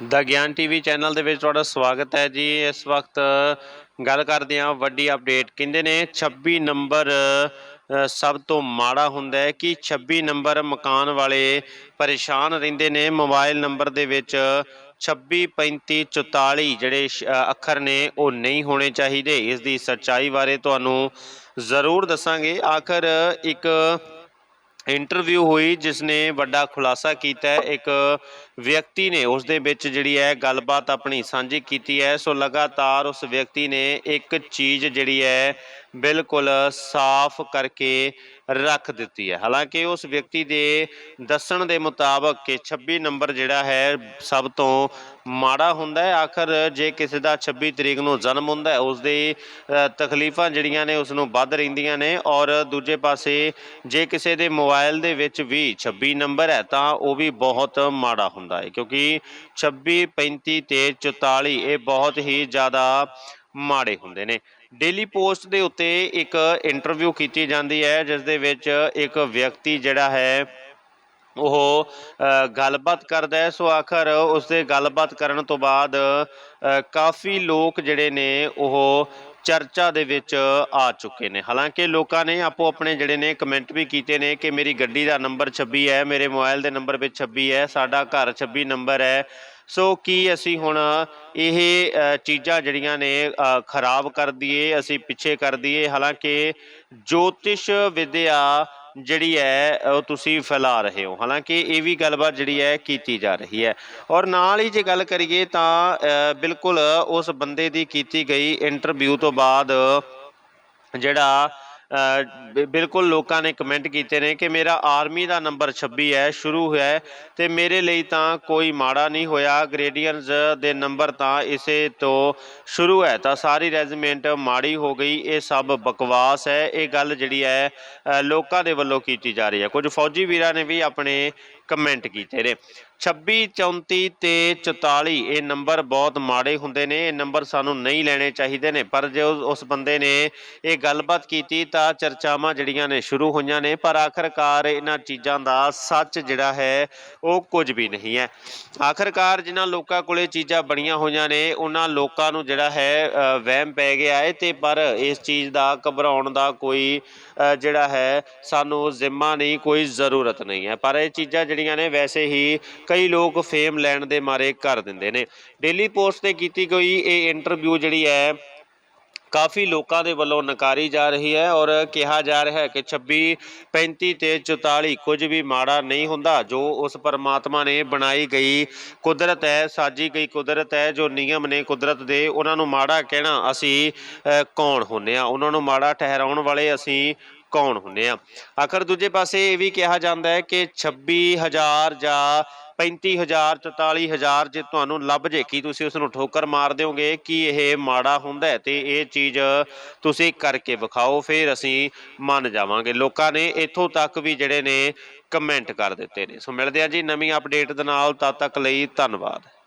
ਦਾ ਗਿਆਨ TV channel ਦੇ ਵਿੱਚ ਤੁਹਾਡਾ ਸਵਾਗਤ ਹੈ ਜੀ। ਇਸ ਵਕਤ ਗੱਲ ਕਰਦੇ ਹਾਂ ਵੱਡੀ ਅਪਡੇਟ। ਕਹਿੰਦੇ ਨੇ 26 ਨੰਬਰ ਸਭ ਤੋਂ ਮਾੜਾ ਹੁੰਦਾ ਹੈ ਕਿ 26 ਨੰਬਰ ਮਕਾਨ ਵਾਲੇ ਪਰੇਸ਼ਾਨ ਰਹਿੰਦੇ ਨੇ। ਮੋਬਾਈਲ ਨੰਬਰ ਦੇ ਵਿੱਚ 26 35 44 ਜਿਹੜੇ ਸ਼- ਅੱਖਰ ਨੇ ਉਹ ਨਹੀਂ ਹੋਣੇ ਚਾਹੀਦੇ। ਇਸ ਦੀ ਸੱਚਾਈ ਬਾਰੇ ਤੁਹਾਨੂੰ ਜ਼ਰੂਰ ਦੱਸਾਂਗੇ। ਆਖਰ ਇੱਕ ਇੰਟਰਵਿਊ ਹੋਈ ਜਿਸ ਨੇ ਵੱਡਾ ਖੁਲਾਸਾ ਕੀਤਾ ਹੈ। ਇੱਕ ਵਿਅਕਤੀ ਨੇ ਉਸ ਦੇ ਵਿੱਚ ਜਿਹੜੀ ਹੈ ਗੱਲਬਾਤ ਆਪਣੀ ਸਾਂਝੀ ਕੀਤੀ ਹੈ। ਸੋ ਲਗਾਤਾਰ ਉਸ ਵਿਅਕਤੀ ਨੇ ਇੱਕ ਚੀਜ਼ ਜਿਹੜੀ ਹੈ ਬਿਲਕੁਲ ਸਾਫ਼ ਕਰਕੇ ਰੱਖ ਦਿੱਤੀ ਹੈ। ਹਾਲਾਂਕਿ ਉਸ ਵਿਅਕਤੀ ਦੇ ਦੱਸਣ ਦੇ ਮੁਤਾਬਕ ਕਿ 26 ਨੰਬਰ ਜਿਹੜਾ ਹੈ, ਸਭ ਤੋਂ ਮਾੜਾ ਹੁੰਦਾ ਹੈ। ਆਖਰ ਜੇ ਕਿਸੇ ਦਾ 26 ਤਰੀਕ ਨੂੰ ਜਨਮ ਹੁੰਦਾ ਹੈ ਉਸ ਦੇ ਤਕਲੀਫਾਂ ਜਿਹੜੀਆਂ ਨੇ ਉਸ ਨੂੰ ਵੱਧ ਰਹਿੰਦੀਆਂ ਨੇ ਔਰ ਦੂਜੇ ਪਾਸੇ ਜੇ ਕਿਸੇ ਦੇ ਮੋਬਾਈਲ ਦੇ ਵਿੱਚ ਵੀ 26 ਨੰਬਰ ਹੈ, ਤਾਂ ਉਹ ਵੀ ਬਹੁਤ ਮਾੜਾ ਹੁੰਦਾ ਹੈ ਕਿਉਂਕਿ 26 35 ਤੇ 44 ਇਹ ਬਹੁਤ ਹੀ ਜ਼ਿਆਦਾ ਮਾੜੇ ਹੁੰਦੇ ਨੇ। ਡੇਲੀ ਪੋਸਟ ਦੇ ਉੱਤੇ ਇੱਕ ਇੰਟਰਵਿਊ ਕੀਤੀ ਜਾਂਦੀ ਹੈ ਜਿਸ ਦੇ ਵਿੱਚ ਇੱਕ ਵਿਅਕਤੀ ਜਿਹੜਾ ਹੈ ਉਹ ਅ, ਗੱਲਬਾਤ ਕਰਦਾ ਹੈ। ਸੋ ਆਖਰ ਉਸ ਦੇ ਗੱਲਬਾਤ ਕਰਨ ਤੋਂ ਬਾਅਦ ਅ, ਕਾਫੀ ਲੋਕ ਜਿਹੜੇ ਨੇ ਉਹ ਚਰਚਾ ਦੇ ਵਿੱਚ ਆ ਚੁੱਕੇ ਨੇ। ਹਾਲਾਂਕਿ ਲੋਕਾਂ ਨੇ ਆਪੋ ਆਪਣੇ ਜਿਹੜੇ ਨੇ ਕਮੈਂਟ ਵੀ ਕੀਤੇ ਨੇ ਕਿ ਮੇਰੀ ਗੱਡੀ ਦਾ ਨੰਬਰ 26 ਹੈ, ਮੇਰੇ ਮੋਬਾਈਲ ਦੇ ਨੰਬਰ ਵਿੱਚ 26 ਹੈ, ਸਾਡਾ ਘਰ 26 ਨੰਬਰ ਹੈ। ਸੋ ਕੀ ਅਸੀਂ ਹੁਣ ਇਹ ਚੀਜ਼ਾਂ ਜਿਹੜੀਆਂ ਨੇ ਖਰਾਬ ਕਰ ਦਈਏ, ਅਸੀਂ ਪਿੱਛੇ ਕਰ ਦਈਏ? ਹਾਲਾਂਕਿ ਜੋਤਿਸ਼ ਵਿਦਿਆ ਜਿਹੜੀ ਹੈ ਉਹ ਤੁਸੀਂ ਫੈਲਾ ਰਹੇ ਹੋ। ਹਾਲਾਂਕਿ ਇਹ ਵੀ ਗੱਲਬਾਤ ਜਿਹੜੀ ਹੈ ਕੀਤੀ ਜਾ ਰਹੀ ਹੈ। ਔਰ ਨਾਲ ਹੀ ਜੇ ਗੱਲ ਕਰੀਏ ਤਾਂ ਅ, ਬਿਲਕੁਲ ਉਸ ਬੰਦੇ ਦੀ ਕੀਤੀ ਗਈ ਇੰਟਰਵਿਊ ਤੋਂ ਬਾਅਦ ਜਿਹੜਾ ਬਿਲਕੁਲ ਲੋਕਾਂ ਨੇ ਕਮੈਂਟ ਕੀਤੇ ਨੇ ਕਿ ਮੇਰਾ ਆਰਮੀ ਦਾ ਨੰਬਰ 26 ਹੈ, ਸ਼ੁਰੂ ਹੋਇਆ ਤੇ ਮੇਰੇ ਲਈ ਤਾਂ ਕੋਈ ਮਾੜਾ ਨਹੀਂ ਹੋਇਆ। ਗ੍ਰੇਡੀਅਨਸ ਦੇ ਨੰਬਰ ਤਾਂ ਇਸੇ ਤੋਂ ਸ਼ੁਰੂ ਹੈ। ਤਾਂ ਸਾਰੀ ਰੈਜੀਮੈਂਟ ਮਾੜੀ ਹੋ ਗਈ, ਇਹ ਸਭ ਬਕਵਾਸ ਹੈ। ਇਹ ਗੱਲ ਜਿਹੜੀ ਹੈ ਲੋਕਾਂ ਦੇ ਵੱਲੋਂ ਕੀਤੀ ਜਾ ਰਹੀ ਹੈ। ਕੁਝ ਫੌਜੀ ਵੀਰਾਂ ਨੇ ਵੀ ਆਪਣੇ ਕਮੈਂਟ ਕੀਤੇ ਨੇ। 26 34 ਤੇ 44 ਇਹ ਨੰਬਰ ਬਹੁਤ ਮਾੜੇ ਹੁੰਦੇ ਨੇ, ਇਹ ਨੰਬਰ ਸਾਨੂੰ ਨਹੀਂ ਲੈਣੇ ਚਾਹੀਦੇ ਨੇ। ਪਰ ਜੇ ਉਸ ਬੰਦੇ ਨੇ ਇਹ ਗੱਲਬਾਤ ਕੀਤੀ ਤਾਂ ਚਰਚਾਵਾਂ ਜਿਹੜੀਆਂ ਨੇ ਸ਼ੁਰੂ ਹੋਈਆਂ ਨੇ, ਪਰ ਆਖਰਕਾਰ ਇਹਨਾਂ ਚੀਜ਼ਾਂ ਦਾ ਸੱਚ ਜਿਹੜਾ ਹੈ, ਉਹ ਕੁਝ ਵੀ ਨਹੀਂ ਹੈ। ਆਖਰਕਾਰ ਜਿਨ੍ਹਾਂ ਲੋਕਾਂ ਕੋਲੇ ਚੀਜ਼ਾਂ ਬਣੀਆਂ ਹੋਈਆਂ ਨੇ, ਉਹਨਾਂ ਲੋਕਾਂ ਨੂੰ ਜਿਹੜਾ ਹੈ ਵਹਿਮ ਪੈ ਗਿਆ ਹੈ ਤੇ ਪਰ ਇਸ ਚੀਜ਼ ਦਾ ਘਬਰਾਉਣ ਦਾ ਕੋਈ ਜਿਹੜਾ ਹੈ, ਸਾਨੂੰ ਜ਼ਿੰਮਾ ਨਹੀਂ, ਕੋਈ ਜ਼ਰੂਰਤ ਨਹੀਂ ਹੈ। ਪਰ ਇਹ ਚੀਜ਼ਾਂ ਜਿਹੜੀਆਂ ਨੇ ਵੈਸੇ ਹੀ ਕਈ ਲੋਕ ਫੇਮ ਲੈਣ ਦੇ ਮਾਰੇ ਕਰ ਦਿੰਦੇ ਨੇ। ਡੇਲੀ ਪੋਸਟ ਤੇ ਕੀਤੀ ਗਈ ਇਹ ਇੰਟਰਵਿਊ ਜਿਹੜੀ ਹੈ ਕਾਫੀ ਲੋਕਾਂ ਦੇ ਵੱਲੋਂ ਨਕਾਰੀ ਜਾ ਰਹੀ ਹੈ ਔਰ ਕਿਹਾ ਜਾ ਰਿਹਾ ਹੈ ਕਿ 26 35 ਤੇ 44 ਕੁਝ ਵੀ ਮਾੜਾ ਨਹੀਂ ਹੁੰਦਾ ਜੋ ਉਸ ਪਰਮਾਤਮਾ ਨੇ ਬਣਾਈ ਗਈ ਕੁਦਰਤ ਹੈ ਸਾਜੀ ਗਈ ਕੁਦਰਤ ਹੈ ਜੋ ਨਿਯਮ ਨੇ ਕੁਦਰਤ ਦੇ ਉਹਨਾਂ ਨੂੰ ਮਾੜਾ ਕਹਿਣਾ ਅਸੀਂ ਅ, ਕੌਣ ਹੁੰਨੇ ਆ? ਉਹਨਾਂ ਨੂੰ ਮਾੜਾ ਠਹਿਰਾਉਣ ਵਾਲੇ ਅਸੀਂ ਕੌਣ ਹੁੰਦੇ ਆ? ਆਖਰ ਦੂਜੇ ਪਾਸੇ ਇਹ ਵੀ ਕਿਹਾ ਜਾਂਦਾ ਹੈ ਕਿ 26000 ਜਾਂ 35000 44000 ਜੇ ਤੁਹਾਨੂੰ ਲੱਭ ਜੇ ਕੀ ਤੁਸੀਂ ਉਸ ਨੂੰ ਠੋਕਰ ਮਾਰ ਦਿਓਗੇ ਕਿ ਇਹ ਮਾੜਾ ਹੁੰਦਾ ਹੈ ਤੇ ਇਹ ਚੀਜ਼ ਤੁਸੀਂ ਕਰਕੇ ਵਿਖਾਓ, ਫਿਰ ਅਸੀਂ ਮੰਨ ਜਾਵਾਂਗੇ। ਲੋਕਾਂ ਨੇ ਇੱਥੋਂ ਤੱਕ ਵੀ ਜਿਹੜੇ ਨੇ ਕਮੈਂਟ ਕਰ ਦਿੱਤੇ ਨੇ। ਸੋ ਮਿਲਦੇ ਆ ਜੀ ਨਵੀਂ ਅਪਡੇਟ ਦੇ ਨਾਲ, ਤਦ ਤੱਕ ਲਈ ਧੰਨਵਾਦ।